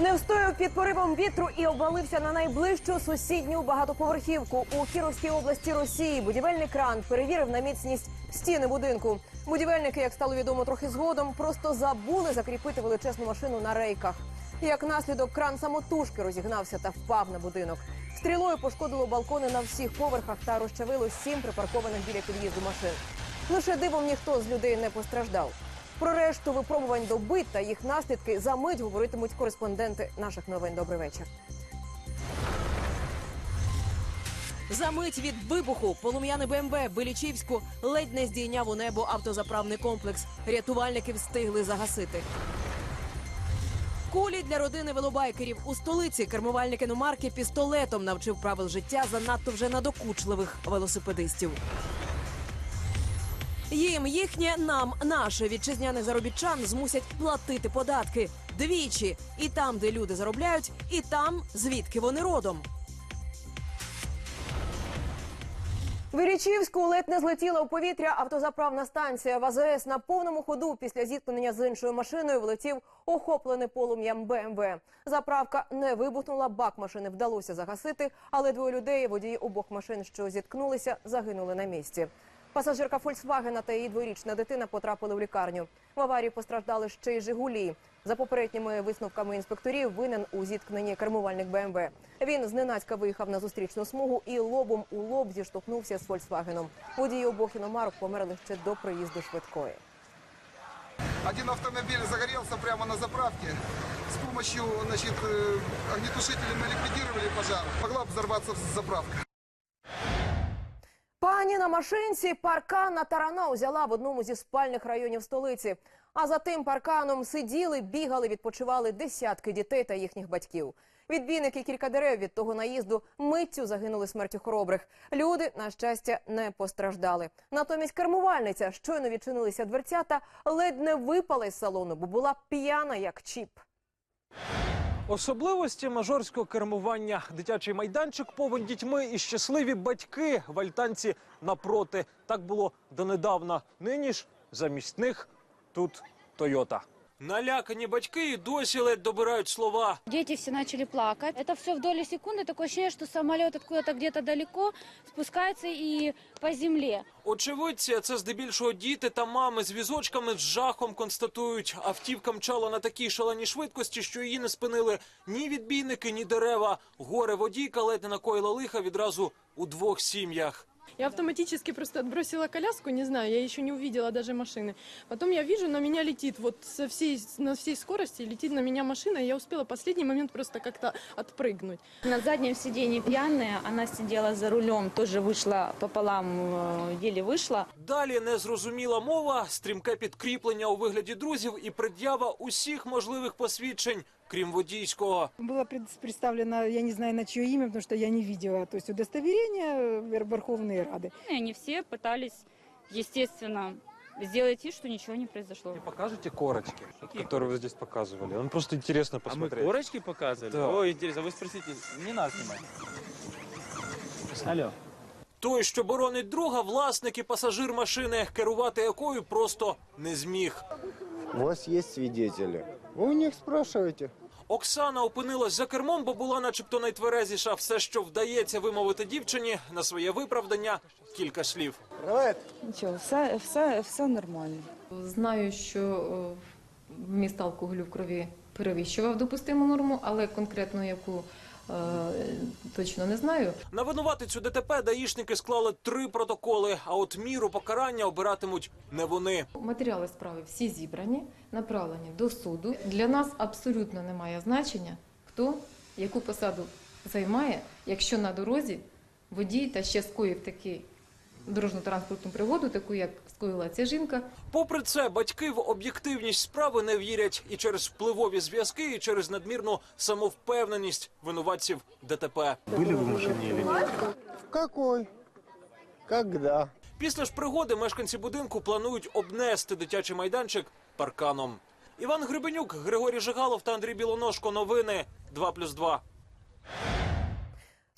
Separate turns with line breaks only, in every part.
Не встояв під поривом вітру і обвалився на найближчу сусідню багатоповерхівку у Кіровській області Росії. Будівельний кран перевірив на міцність стіни будинку. Будівельники, як стало відомо трохи згодом, просто забули закріпити величезну машину на рейках. Як наслідок, кран самотужки розігнався та впав на будинок. Стрілою пошкодило балкони на всіх поверхах та розчавило сім припаркованих біля під'їзду машин. Лише дивом ніхто з людей не постраждав. Про решту випробувань доби та їх наслідки за мить говоритимуть кореспонденти наших новин. Добрий вечір.
За мить від вибуху полум'яне БМВ Белічівську ледь не здійняв у небо автозаправний комплекс. Рятувальники встигли загасити. Кулі для родини велобайкерів у столиці кермувальник іномарки пістолетом навчив правил життя занадто вже надокучливих велосипедистів. Їм їхнє нам наше вітчизняних заробітчан змусять платити податки двічі і там, де люди заробляють, і там, звідки вони родом.
В Ірічівську ледь не злетіла у повітря автозаправна станція. В АЗС на повному ходу після зіткнення з іншою машиною влетів охоплений полум'ям БМВ. Заправка не вибухнула, бак машини вдалося загасити, але двоє людей, водії обох машин, що зіткнулися, загинули на місці. Пасажирка Фольксвагена та її дворічна дитина потрапили в лікарню. В аварії постраждали ще й Жигулі. За попередніми висновками інспекторів, винен у зіткненні кермувальник БМВ. Він зненацька виїхав на зустрічну смугу і лобом у лоб зіштовхнувся з Фольксвагеном. Водії обох іномарок померли ще до приїзду швидкої.
Один автомобиль загорелся прямо на заправке. С помощью значит, э, огнетушителя мы ликвидировали пожар. Могла бы взорваться заправка.
Пані на машинці паркан на тарана узяла в одному зі спальних районів столиці. А за тим парканом сиділи, бігали, відпочивали десятки дітей та їхніх батьків. Відбійники кілька дерев від того наїзду миттю загинули смертю хоробрих. Люди, на щастя, не постраждали. Натомість кермувальниця щойно відчинилися дверцята, ледь не випала з салону, бо була п'яна як чіп.
Особливості мажорського кермування. Дитячий майданчик повен дітьми і щасливі батьки в альтанці напроти. Так було донедавна. Нині ж замість них тут Тойота. Налякані батьки і досі ледь добирають слова.
Дети все начали плакать. Это все в доли секунды. Такое ощущение, что самолет откуда-то где-то далеко спускается и по земле.
Очевидці, а це здебільшого діти та мами з візочками з жахом констатують. Автівка мчала на такій шаленій швидкості, що її не спинили ні відбійники, ні дерева. Горе водійка ледь не накоїла лиха відразу у двох сім'ях.
Я автоматически просто отбросила коляску, не знаю, я еще не увидела даже машины. Потом я вижу, на меня летит, вот со всей, на всей скорости летит на меня машина, и я успела в последний момент просто как-то отпрыгнуть.
На заднем сиденье пьяная, она сидела за рулем, тоже вышла пополам, э, еле вышла.
Далі незрозуміла мова, стрімке підкріплення у вигляді друзів і пред'ява усіх можливих посвідчень, крім водійського.
Было пред- представлено, я не знаю на чье имя, потому что я не видела, то есть удостоверение э, Вер- Верховной Рады.
И они все пытались, естественно, сделать вид, что ничего не произошло.
Покажите корочки, которые вы здесь показывали. Нам просто интересно
А мы
посмотреть.
корочки показывали?
Да.
О, интересно. Вы спросите, не нас снимать. Алло.
Той, що боронить друга, власник і пасажир машини, керувати якою просто не зміг.
У вас есть свидетели? Вы у них спрашиваете.
Оксана опинилась за кермом, бо була начебто найтверезіша. Все, що вдається вимовити дівчині на своє виправдання, кілька слів.
Привет!
Нічого, все, все, все нормально.
Знаю, що вміст алкоголю в крові перевищував допустиму норму, але конкретно яку точно не знаю.
На винуватицю ДТП даїшники склали три протоколи, а от міру покарання обиратимуть не вони.
Матеріали справи всі зібрані, направлені до суду. Для нас абсолютно немає значення, хто яку посаду займає, якщо на дорозі водій та ще скоїв такий дорожньо-транспортну пригоду, таку як скоїла ця жінка,
Попри це, батьки в об'єктивність справи не вірять і через впливові зв'язки, і через надмірну самовпевненість винуватців ДТП.
Были вы в?
В какой? Когда?
Після ж пригоди мешканці будинку планують обнести дитячий майданчик парканом. Іван Гребенюк, Григорій Жигалов та Андрій Білоножко. Новини 2+,2.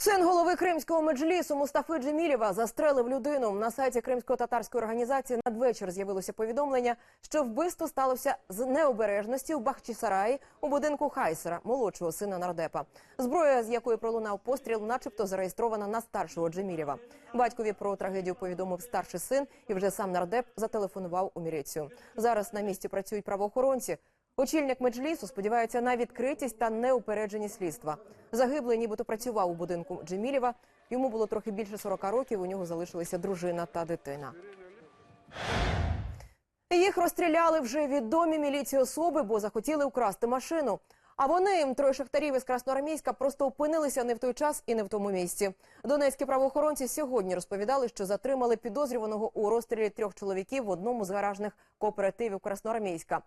Син голови кримського меджлісу Мустафи Джемілєва застрелив людину. На сайті кримсько-татарської організації надвечір з'явилося повідомлення, що вбивство сталося з необережності в Бахчисараї у будинку Хайсера, молодшого сина нардепа. Зброя, з якої пролунав постріл, начебто зареєстрована на старшого Джемілєва. Батькові про трагедію повідомив старший син, і вже сам нардеп зателефонував у міліцію. Зараз на місці працюють правоохоронці. Очільник меджлісу сподівається на відкритість та неупередженість слідства. Загиблий нібито працював у будинку Джемілєва. Йому було трохи більше 40 років. У нього залишилися дружина та дитина. Їх розстріляли вже відомі міліції особи, бо захотіли украсти машину. А вони, троє шахтарів із Красноармійська, просто опинилися не в той час і не в тому місці. Донецькі правоохоронці сьогодні розповідали, що затримали підозрюваного у розстрілі трьох чоловіків в одному з гаражних кооперативів Красноармійська.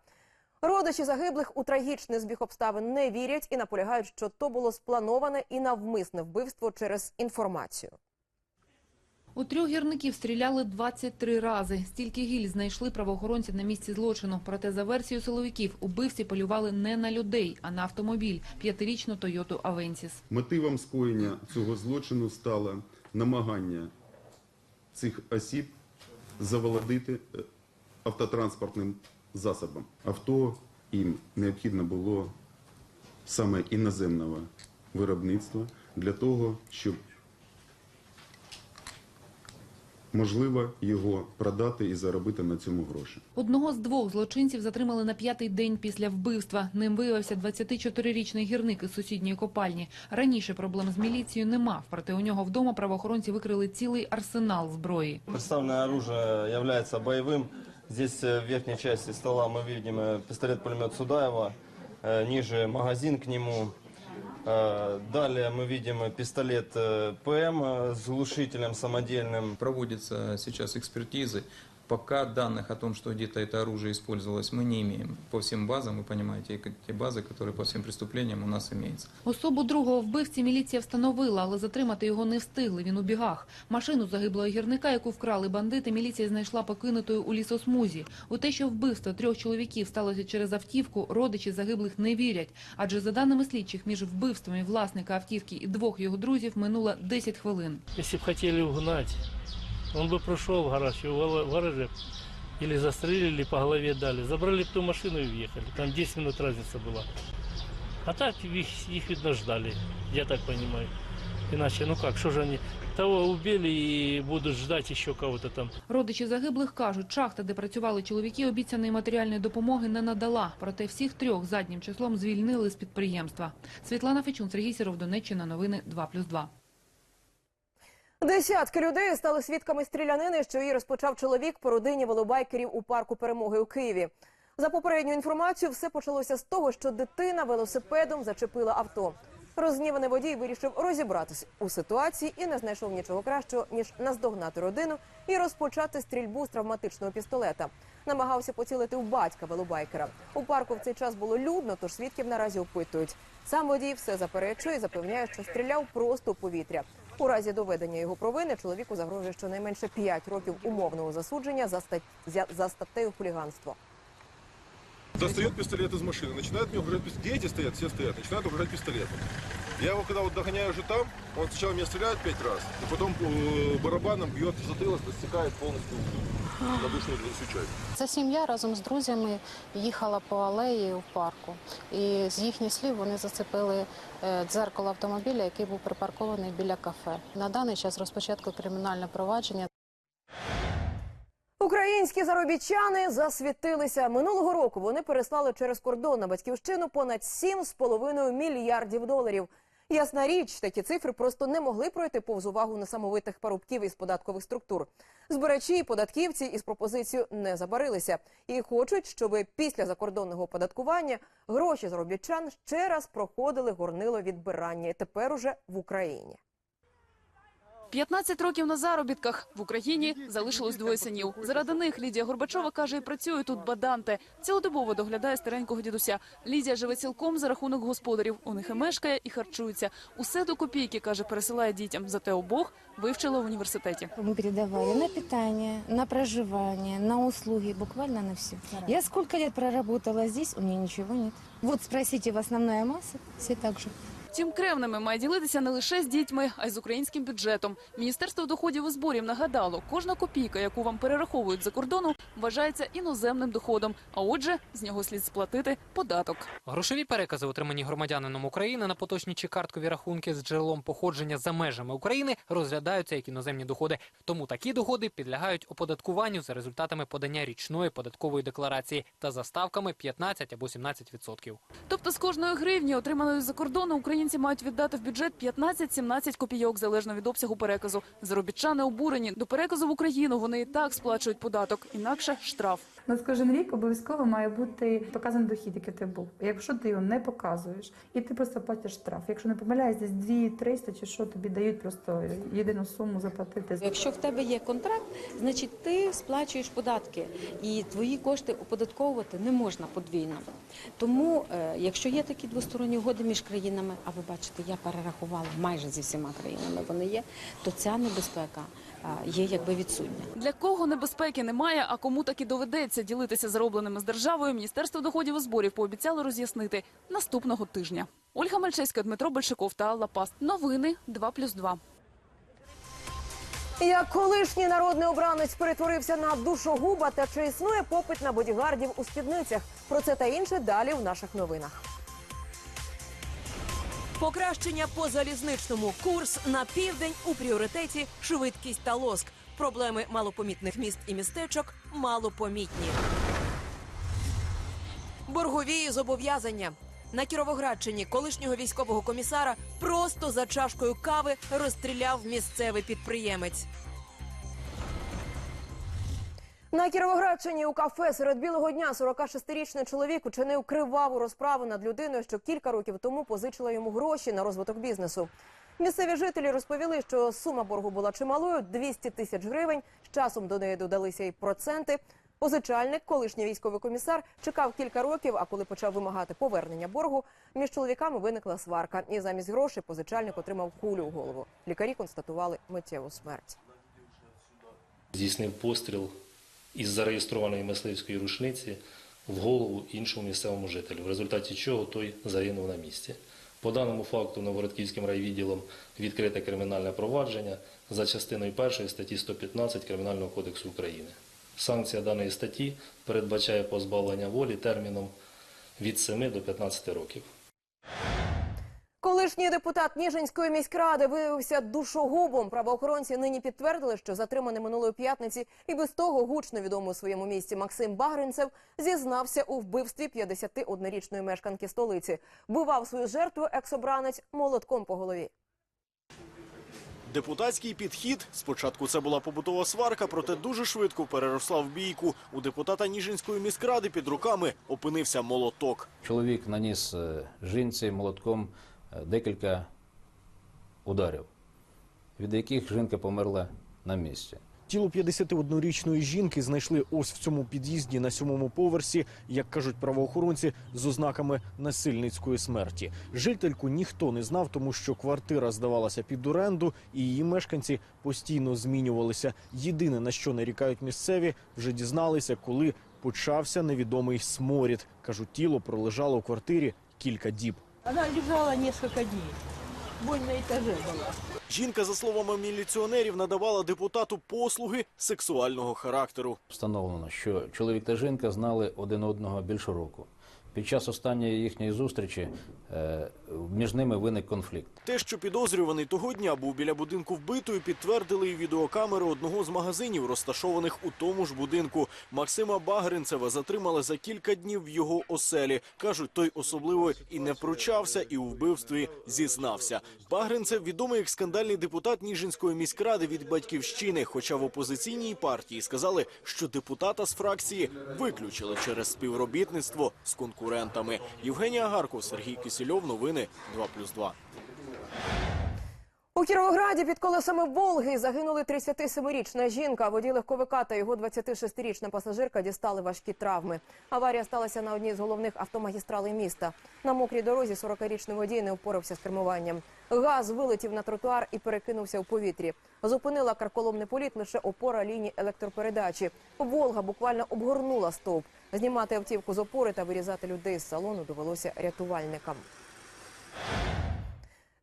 Родичі загиблих у трагічний збіг обставин не вірять і наполягають, що то було сплановане і навмисне вбивство через інформацію.
У трьох гірників стріляли 23 рази. Стільки гіль знайшли правоохоронці на місці злочину. Проте за версією силовиків убивці полювали не на людей, а на автомобіль – п'ятирічну Тойоту Авенсіс.
Мотивом скоєння цього злочину стало намагання цих осіб заволодити е, автотранспортним засобом. Авто їм необхідно було саме іноземного виробництва для того, щоб можливо його продати і заробити на цьому гроші.
Одного з двох злочинців затримали на п'ятий день після вбивства. Ним виявився 24-річний гірник із сусідньої копальні. Раніше проблем з міліцією не мав, проте у нього вдома правоохоронці викрили цілий арсенал зброї.
Представленное оружие является боевым. Здесь э, в верхней части стола мы видим э, пистолет-пулемет Судаева, э, ниже магазин к нему. Э, Далее мы видим э, пистолет э, ПМ э, с глушителем самодельным.
Проводятся сейчас экспертизы. Пока данных о том, что где-то это оружие использовалось, мы не имеем. По всем базам, вы понимаете, те базы, которые по всем преступлениям у нас имеются.
Особу другого вбивці міліція встановила, але затримати його не встигли. Він у бігах. Машину загиблого гірника, яку вкрали бандити, міліція знайшла покинутою у лісосмузі. У те, що вбивство трьох чоловіків сталося через автівку, родичі загиблих не вірять. Адже за даними слідчих, між вбивствами власника автівки і двох його друзів минуло 10 хвилин.
Если бы хотели угнать, он бы прошел в гараж, его в гараже или застрелили, по голове дали. Забрали бы ту машину и уехали. Там 10 минут разница была. А так их, их видно, ждали, я так понимаю. Иначе, ну как, что же они того убили и будут ждать еще кого-то там.
Родичі загиблих кажуть, шахта, де працювали чоловіки, обіцяної матеріальної допомоги не надала. Проте всіх трьох заднім числом звільнили з підприємства. Світлана Фечун, Сергій Сіров, Донеччина, новини 2+,2.
Десятки людей стали свідками стрілянини, що її розпочав чоловік по родині велобайкерів у парку перемоги у Києві. За попередньою інформацією, все почалося з того, що дитина велосипедом зачепила авто. Розгніваний водій вирішив розібратись у ситуації і не знайшов нічого кращого ніж наздогнати родину і розпочати стрільбу з травматичного пістолета. Намагався поцілити в батька велобайкера. У парку в цей час було людно, тож свідків наразі опитують. Сам водій все заперечує і запевняє, що стріляв просто у повітря. У разі доведення його провини чоловіку загрожує щонайменше 5 років умовного засудження за стать за- за статтею хуліганство
Достает пистолет из машины, начинает мне угрожать пистолетом. Дети стоят, все стоят, начинают угрожать пистолетом. Я его когда вот догоняю уже там, он сначала меня стреляет пять раз, и потом э, барабаном бьет в затылок, рассекает полностью подушную часть.
Ця сім'я разом з друзями їхала по алеї в парку. І з їхніх слів вони зацепили е, дзеркало автомобіля, який був припаркований біля кафе. На даний час розпочатку кримінальне провадження.
Українські заробітчани засвітилися минулого року. Вони переслали через кордон на батьківщину понад 7,5 мільярдів доларів. Ясна річ, такі цифри просто не могли пройти повз увагу несамовитих парубків із податкових структур. Збирачі і податківці із пропозицією не забарилися і хочуть, щоб після закордонного оподаткування гроші заробітчан ще раз проходили горнило відбирання. Тепер уже в Україні.
15 років на заробітках в Україні залишилось двоє синів. Заради них Лідія Горбачова каже, працює тут баданте. Цілодобово доглядає старенького дідуся. Лідія живе цілком за рахунок господарів. У них і мешкає, і харчується. Усе до копійки каже, пересилає дітям. Зате обох вивчила в університеті.
Мы передавали на питание, на проживание, на услуги, буквально на все. Я сколько лет проработала здесь, у меня ничего нет. Вот спросите в основная масса, все так же.
Втім, кревними має ділитися не лише з дітьми, а й з українським бюджетом. Міністерство доходів і зборів нагадало, кожна копійка, яку вам перераховують за кордону, вважається іноземним доходом. А отже, з нього слід сплатити податок.
Грошові перекази, отримані громадянином України на поточні чи карткові рахунки з джерелом походження за межами України, розглядаються як іноземні доходи. Тому такі доходи підлягають оподаткуванню за результатами подання річної податкової декларації та за ставками 15 або 17 відсотків.
Тобто з кожної гривні, отриманої з-за кордону, українці мають віддати в бюджет 15-17 копійок залежно від обсягу переказу. Заробітчани обурені до переказу в Україну. Вони і так сплачують податок, інакше штраф.
У нас кожен рік обов'язково має бути показаний дохід, який ти був. Якщо ти його не показуєш, і ти просто платиш штраф. Якщо не помиляюсь, десь 2-300 чи що тобі дають просто єдину суму заплатити.
Якщо в тебе є контракт, значить ти сплачуєш податки, і твої кошти оподатковувати не можна подвійно. Тому, е, якщо є такі двосторонні угоди між країнами, а ви бачите, я перерахувала майже зі всіма країнами, вони є, то ця небезпека є якби відсутня.
Для кого небезпеки немає, а кому таки доведеться ділитися заробленими з державою, Міністерство доходів і зборів пообіцяло роз'яснити наступного тижня. Ольга Мальчевська, Дмитро Большаков та Алла Паст. Новини 2+,2.
Як колишній народний обранець перетворився на душогуба та чи існує попит на бодігардів у спідницях? Про це та інше далі в наших новинах.
Покращення по залізничному курс на південь у пріоритеті швидкість та лоск. Проблеми малопомітних міст і містечок малопомітні. Боргові зобов'язання. На Кіровоградщині колишнього військового комісара просто за чашкою кави розстріляв місцевий підприємець.
На Кіровоградщині у кафе серед білого дня 46-річний чоловік учинив криваву розправу над людиною, що кілька років тому позичила йому гроші на розвиток бізнесу. Місцеві жителі розповіли, що сума боргу була чималою 200 тисяч гривень. З часом до неї додалися й проценти. Позичальник, колишній військовий комісар, чекав кілька років. А коли почав вимагати повернення боргу, між чоловіками виникла сварка. І замість грошей позичальник отримав кулю в голову. Лікарі констатували миттєву смерть.
здійснив постріл із зареєстрованої мисливської рушниці в голову іншому місцевому жителю, в результаті чого той загинув на місці. По даному факту Новгородківським райвідділом відкрите кримінальне провадження за частиною 1 статті 115 Кримінального кодексу України. Санкція даної статті передбачає позбавлення волі терміном від 7 до 15 років.
Колишній депутат Ніжинської міськради виявився душогубом. Правоохоронці нині підтвердили, що затриманий минулої п'ятниці і без того гучно відомий у своєму місті Максим Багринцев зізнався у вбивстві 51-річної мешканки столиці. Вбивав свою жертву екс-обранець молотком по голові.
Депутатський підхід. Спочатку це була побутова сварка, проте дуже швидко переросла в бійку. У депутата Ніжинської міськради під руками опинився молоток.
Чоловік наніс е, жінці молотком декілька ударів, від яких жінка померла на місці.
Тіло 51-річної жінки знайшли ось в цьому під'їзді на сьомому поверсі, як кажуть правоохоронці, з ознаками насильницької смерті. Жительку ніхто не знав, тому що квартира здавалася під оренду, і її мешканці постійно змінювалися. Єдине на що нарікають місцеві, вже дізналися, коли почався невідомий сморід. кажуть, тіло пролежало у квартирі кілька діб.
Она лежала несколько днів. Боль на етажі була.
Жінка, за словами міліціонерів, надавала депутату послуги сексуального характеру.
Встановлено, що чоловік та жінка знали один одного більше року. Під час останньої їхньої зустрічі е, між ними виник конфлікт.
Те, що підозрюваний того дня був біля будинку вбитої, підтвердили і відеокамери одного з магазинів, розташованих у тому ж будинку. Максима Багринцева затримали за кілька днів в його оселі. Кажуть, той особливо і не пручався, і у вбивстві зізнався. Багринцев відомий як скандальний депутат Ніжинської міськради від батьківщини. Хоча в опозиційній партії сказали, що депутата з фракції виключили через співробітництво з конкурентами. Євгенія Гарко, Сергій Кисельов. Новини 2+,2.
У Кіровограді під колесами Волги загинули 37-річна жінка. Водій легковика та його 26-річна пасажирка дістали важкі травми. Аварія сталася на одній з головних автомагістралей міста. На мокрій дорозі 40-річний водій не впорався з кермуванням. Газ вилетів на тротуар і перекинувся у повітрі. Зупинила карколомний політ лише опора лінії електропередачі. Волга буквально обгорнула стовп. Знімати автівку з опори та вирізати людей з салону довелося рятувальникам.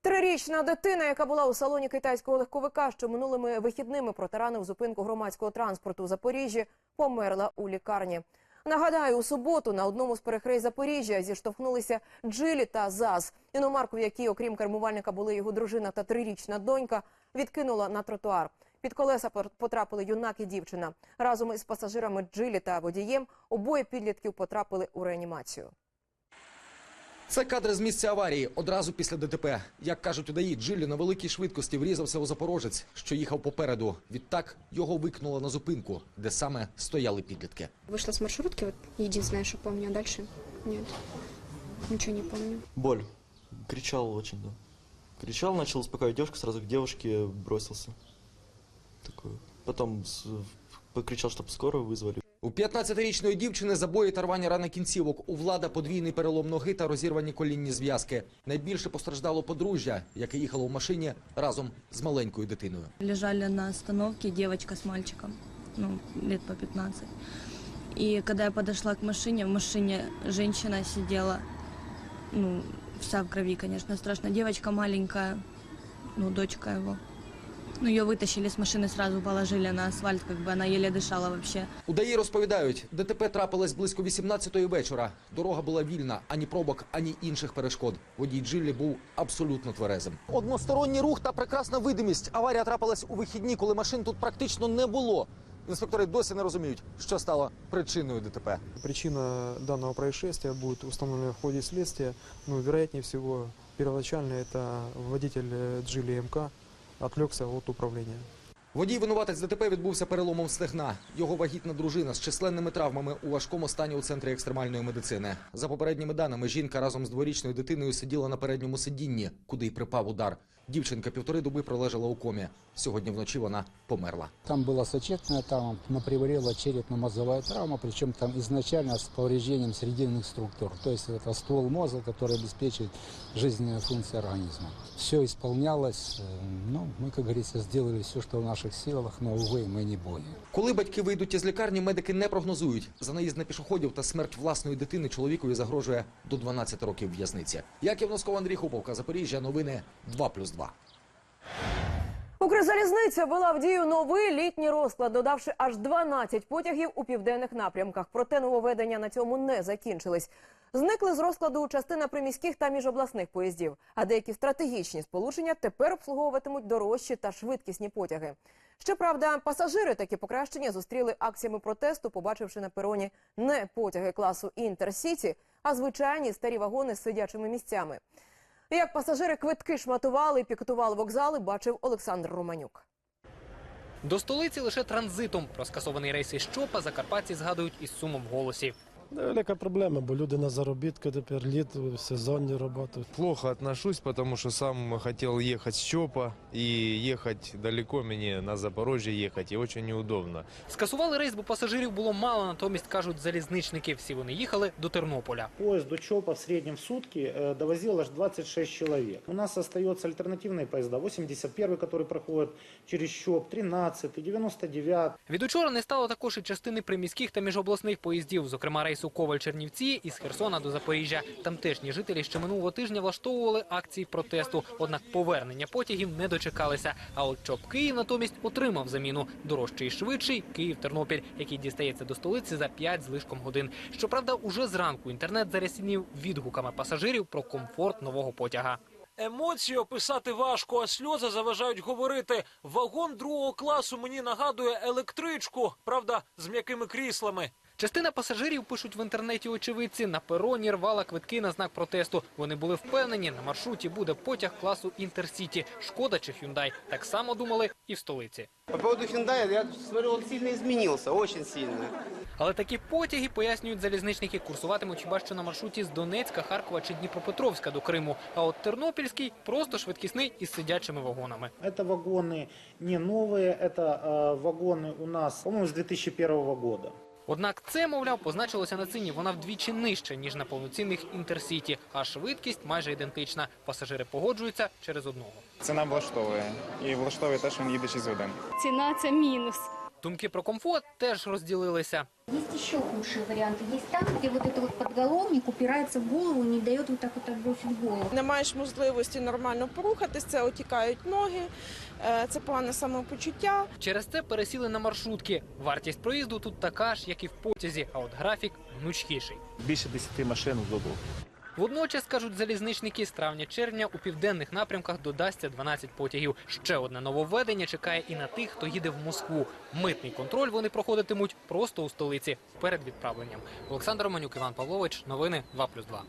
Трирічна дитина, яка була у салоні китайського легковика, що минулими вихідними протаранив зупинку громадського транспорту у Запоріжжі, померла у лікарні. Нагадаю, у суботу на одному з перехрест Запоріжжя зіштовхнулися Джилі та ЗАЗ. Іномарку, в якій, окрім кермувальника, були його дружина та трирічна донька, відкинула на тротуар. Під колеса потрапили юнак і дівчина. Разом із пасажирами Джилі та водієм обоє підлітків потрапили у реанімацію.
Це кадри з місця аварії одразу після ДТП. Як кажуть удаї, Джилі на великій швидкості врізався у запорожець, що їхав попереду. Відтак його викнуло на зупинку, де саме стояли підлітки.
Вышла с маршрутки, вот единственное, что помню, а дальше нет. Ничего не помню.
Боль. Кричал очень, да. Кричал, начал успокаивать девушку, сразу к девушке бросился. Такой. Потом с- покричал, чтобы скорую вызвали.
У 15-річної дівчини забої та рвані рани кінцівок. У влада подвійний перелом ноги та розірвані колінні зв'язки. Найбільше постраждало подружжя, яке їхало в машині разом з маленькою дитиною.
Лежали на остановке девочка с мальчиком, ну, лет по 15. И когда я подошла к машине, в машине женщина сидела, ну, вся в крови, конечно, страшно. Девочка маленькая, ну, дочка его. Ну, ее вытащили с машины, сразу положили на асфальт, как бы она еле дышала вообще.
Удаї розповідають, ДТП трапилось близько 18-ї вечора. Дорога була вільна, ані пробок, ані інших перешкод. Водій Джилі був абсолютно тверезим. Односторонній рух та прекрасна видимість. Аварія трапилась у вихідні, коли машин тут практично не було. Інспектори досі не розуміють, що стало причиною ДТП.
Причина данного происшествия будет установлена в ходе следствия. Ну, вероятнее всего, первоначально это водитель э, Джили МК отвлекся от управления.
Водій винуватець ДТП відбувся переломом стегна. Його вагітна дружина з численними травмами у важкому стані у центрі екстремальної медицини. За попередніми даними, жінка разом з дворічною дитиною сиділа на передньому сидінні, куди й припав удар. Дівчинка півтори доби пролежала у комі. Сьогодні вночі вона померла.
Там была сочетанная травма, но приварила черепно-мозговая травма, причем там изначально с повреждением срединных структур. То есть это ствол мозга, который обеспечивает жизненные функции организма. Все исполнялось, э, ну, мы, как говорится, сделали все, что в наших силах, но, увы, мы не боги.
Коли батьки вийдуть із лікарні, медики не прогнозують. За наїзд на пішоходів та смерть власної дитини чоловікові загрожує до 12 років в'язниці. Яків Носков, Андрій Хуповка, Запоріжжя, новини 2+,2.
Укрзалізниця ввела в дію новий літній розклад, додавши аж 12 потягів у південних напрямках. Проте нововведення на цьому не закінчились. Зникли з розкладу частина приміських та міжобласних поїздів, а деякі стратегічні сполучення тепер обслуговуватимуть дорожчі та швидкісні потяги. Щоправда, пасажири такі покращення зустріли акціями протесту, побачивши на пероні не потяги класу Інтерсіті, а звичайні старі вагони з сидячими місцями. Як пасажири квитки шматували і пікетували вокзали, бачив Олександр Романюк.
До столиці лише транзитом. Про скасований рейс із Чопа закарпатці згадують із сумом в голосі.
Велика проблема, бо люди на заробітку тепер літ, сезонні роботи.
Плохо отношусь, потому что сам хотел ехать с ЧОПа и ехать далеко мне на Запорожье ехать, и очень неудобно.
Скасували рейс, бо пасажирів було мало, натомість кажуть залізничники. Всі вони їхали до Тернополя.
Поезд до ЧОПа в среднем в сутки э, довозил аж 26 человек. У нас остается альтернативные поезда. 81 который проходит через ЧОП, 13 99
Від учора не стало також і частини приміських та міжобласних поїздів, зокрема рейсу Коваль-Чернівці із Херсона до Запоріжжя. Тамтешні жителі ще минулого тижня влаштовували акції протесту, однак повернення потягів не дочекалися. А от ЧОП Київ натомість отримав заміну дорожчий і швидший Київ-Тернопіль, який дістається до столиці за 5 з лишком годин. Щоправда, уже зранку інтернет зарясінів відгуками пасажирів про комфорт нового потяга.
Емоції описати важко, а сльози заважають говорити. Вагон другого класу мені нагадує електричку, правда, з м'якими кріслами.
Частина пасажирів пишуть в інтернеті очевидці. На пероні рвала квитки на знак протесту. Вони були впевнені, на маршруті буде потяг класу Інтерсіті. Шкода чи Hyundai. Так само думали і в столиці.
По поводу Hyundai, я смотрю, он сильно изменился, очень сильно.
Але такі потяги, пояснюють залізничники, курсуватимуть хіба що на маршруті з Донецька, Харкова чи Дніпропетровська до Криму. А от Тернопільський просто швидкісний із сидячими вагонами.
Это вагоны не новые, это э, вагоны у нас, по-моему, с 2001 года.
Однак це, мовляв, позначилося на ціні. Вона вдвічі нижче ніж на повноцінних інтерсіті, а швидкість майже ідентична. Пасажири погоджуються через одного.
Ціна влаштовує. І влаштовує те, що він їде 6 годин.
Ціна це мінус.
Думки про комфорт теж розділилися.
Есть еще худшие варианты. Есть там, где вот этот вот подголовник упирается в голову, не дает вот так вот отбросить голову.
Не маєш можливості нормально порухатись, це отікають ноги, е, це погане самопочуття.
Через це пересіли на маршрутки. Вартість проїзду тут така ж, як і в потязі, а от графік гнучкіший.
Більше 10 машин в добу.
Водночас, кажуть залізничники, з травня-червня у південних напрямках додасться 12 потягів. Ще одне нововведення чекає і на тих, хто їде в Москву. Митний контроль вони проходитимуть просто у столиці перед відправленням. Олександр Романюк, Іван Павлович. Новини 2+,2.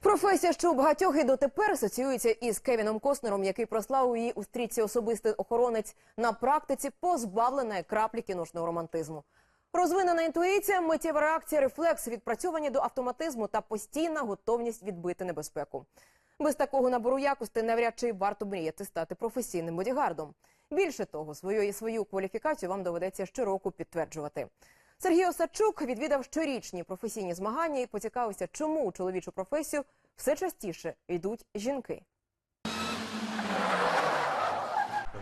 Професія, що у багатьох і дотепер асоціюється із Кевіном Костнером, який прослав у її у стрічці особистий охоронець на практиці, позбавлена краплі кіношного романтизму. Розвинена інтуїція, миттєва реакція, рефлекс, відпрацьовані до автоматизму та постійна готовність відбити небезпеку. Без такого набору якостей навряд чи варто мріяти стати професійним бодігардом. Більше того, свою і свою кваліфікацію вам доведеться щороку підтверджувати. Сергій Осадчук відвідав щорічні професійні змагання і поцікавився, чому у чоловічу професію все частіше йдуть жінки.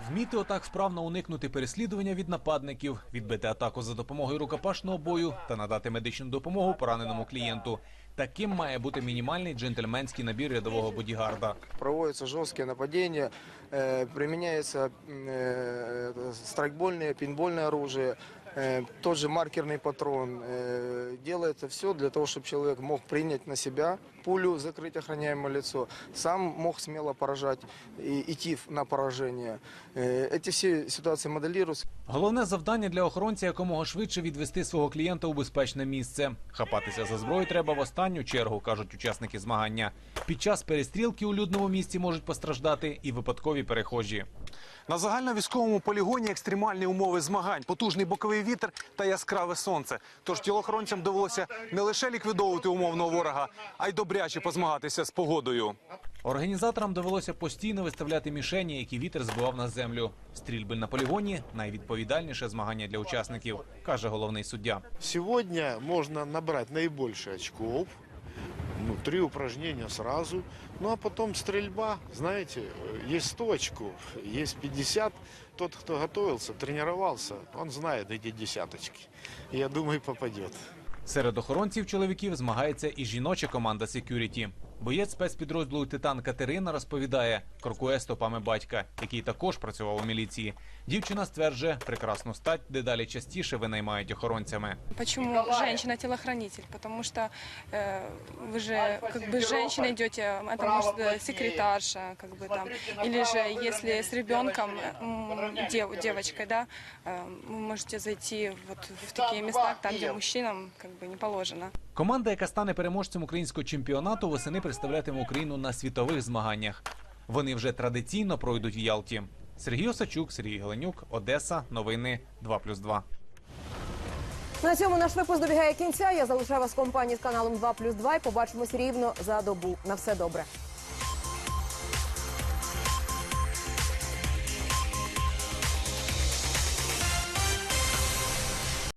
Вміти отак вправно уникнути переслідування від нападників, відбити атаку за допомогою рукопашного бою та надати медичну допомогу пораненому клієнту. Таким має бути мінімальний джентльменський набір рядового бодігарда.
Проводятся жесткие нападения, э, применяется э, страйкбольное, пинбольное оружие, э, тот же маркерный патрон. Э, делается все для того, чтобы человек мог принять на себя пулю, закрыть охраняемое лицо, сам мог смело поражать и идти на поражение. Э, эти все ситуации моделируются.
Головне завдання для охоронця якомога швидше відвести свого клієнта у безпечне місце. Хапатися за зброю треба в останню чергу, кажуть учасники змагання. Під час перестрілки у людному місці можуть постраждати і випадкові перехожі.
На загальновійськовому полігоні екстремальні умови змагань, потужний боковий вітер та яскраве сонце. Тож тілохоронцям довелося не лише ліквідовувати умовного ворога, а й добряче позмагатися з погодою.
Організаторам довелося постійно виставляти мішені, які вітер збивав на землю. Стрільби на полігоні найвідповідальніше змагання для учасників, каже головний суддя.
Сегодня можно набрать наибольше очков, ну, три упражнения сразу, ну а потом стрельба, знаете, есть 100 очков, есть 50. Тот, кто готовился, тренировался, он знает эти десяточки. Я думаю, попадет.
Серед охоронців чоловіків змагається і жіноча команда секюріті. Боєць спецпідрозділу Титан Катерина розповідає, крокує стопами батька, який також працював у міліції. Дівчина стверджує, прекрасну стать дедалі частіше винаймають охоронцями.
Почему женщина-телохранитель? Потому что э, вы же как бы с женщиной идете, это может э, секретарша, как бы там, или же если с ребенком, м, дев- девочкой, да, э, вы можете зайти вот в такие места, там, где мужчинам как бы не положено.
Команда, яка стане переможцем українського чемпіонату, восени представлятиме Україну на світових змаганнях. Вони вже традиційно пройдуть в Ялті. Сергій Осачук, Сергій Геленюк, Одеса. Новини 2+,2.
На цьому наш випуск добігає кінця. Я залишаю вас в компанії з каналом 2+,2 і побачимось рівно за добу. На все добре.